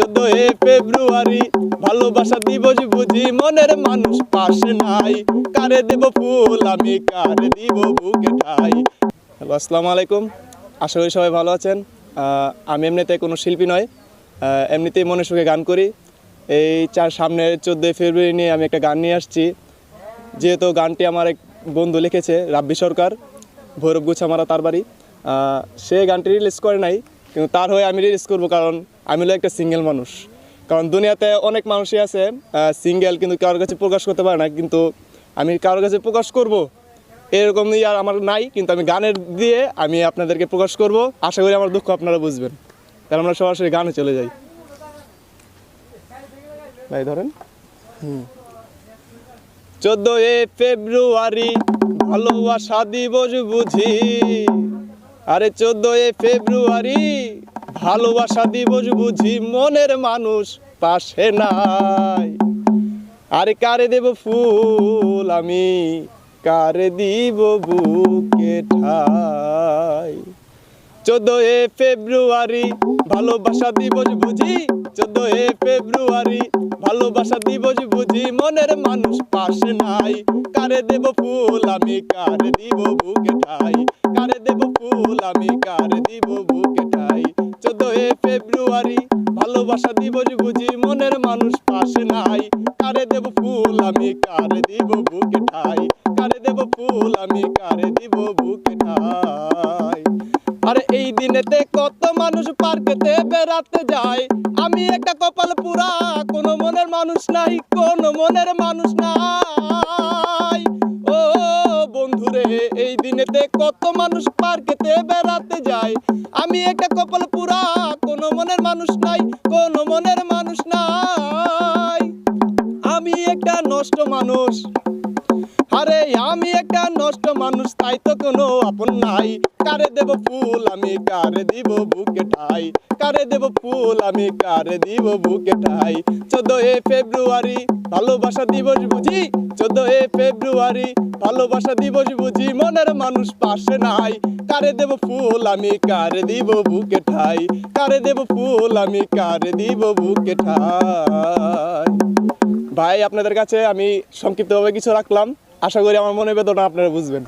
চোদ্দই ফেব্রুয়ারি, ভালোবাসা দিবস বুঝি মনের মানুষ পাশে নাই। কারে দেব ফুল, আমি কারে দিব বুকে ঠাই। হ্যালো, আসসালামু আলাইকুম। আশা করি সবাই ভালো আছেন। আমি এমনিতে কোনো শিল্পী নয় এমনিতেই মনে সুখে গান করি। এই চার সামনের চোদ্দোই ফেব্রুয়ারি নিয়ে আমি একটা গান নিয়ে আসছি। যেহেতু গানটি আমার এক বন্ধু লিখেছে, রাব্বি সরকার, ভৈরব গুছামারা তার বাড়ি। সে গানটি রিলিজ করে নাই কিন্তু তার হয়ে আমি রিলিজ করব কারণ আমি হলো একটা সিঙ্গেল মানুষ। কারণ দুনিয়াতে অনেক মানুষই আছে সিঙ্গেল কিন্তু কারোর কাছে প্রকাশ করতে পারে না, কিন্তু আমি কারোর কাছে প্রকাশ করব এরকম ইয়ে আর আমার নাই, কিন্তু আমি গানের দিয়ে আমি আপনাদেরকে প্রকাশ করব। আশা করি আমার দুঃখ আপনারা বুঝবেন। তাহলে আমরা সরাসরি গানে চলে যাই। ভাই, ধরেন। চোদ্দই ফেব্রুয়ারি, ভালোবাসা দিবস বুঝি। আরে চোদ্দই ফেব্রুয়ারি ভালোবাসা দিবস বুঝি মনের মানুষ পাশে নাই। আরে কারে দেব ফুল আমি? কারে দিব বুকে ঠাই? চোদ্দই ফেব্রুয়ারি ভালোবাসা দিবস বুঝি? চোদ্দই ফেব্রুয়ারি, ভালোবাসা দিবস বুঝি? মনের মানুষ পাশে নাই। কারে দেব ফুল, আমি কারে দিব বুকে ঠাই? কারে দেব ফুল, আমি কারে দিব বুকে ঠাই? চোদ্দই ফেব্রুয়ারি, ভালোবাসা দিবস বুঝি? মনের মানুষ পাশে নাই। কারে দেব ফুল, আমি কারে দিব বুকে ঠাই? কারে দেব ফুল, আমি কারে দিব বুকে ঠাই? আরে এই দিনেতে কত মানুষ পার্কেতে বেড়াতে যায়। আমি একটা কপাল পুরা, কোনো মনের মানুষ নাই, কোনো মনের মানুষ নাই। ও বন্ধুরে, এই দিনেতে কত মানুষ পার্কেতে বেড়াতে যায়। আমি একটা কপাল পুরা, কোনো মনের মানুষ নাই, কোনো মনের মানুষ নাই। আমি একটা নষ্ট মানুষ। আরে, আমি একটা নষ্ট মানুষ, তাই তো কোনো আপন নাই। কারে দেব ফুল, আমি কারে দিব বুকে ঠাই। কারে দেব ফুল, আমি কারে দিব বুকে ঠাই। চোদ্দ এ ফেব্রুয়ারি, ভালোবাসা দিবস বুঝি? চোদ্দ এ ফেব্রুয়ারি, ভালোবাসা দিবস বুঝি? মনের মানুষ পাশে নাই। কারে দেব ফুল, আমি কারে দিব বুকে ঠাই। কারে দেব ফুল, আমি কারে দিব বুকে ঠাই। ভাই, আপনাদের কাছে আমি সংক্ষিপ্তভাবে কিছু রাখলাম। আশা করি আমার মনে বেদনা আপনারা বুঝবেন।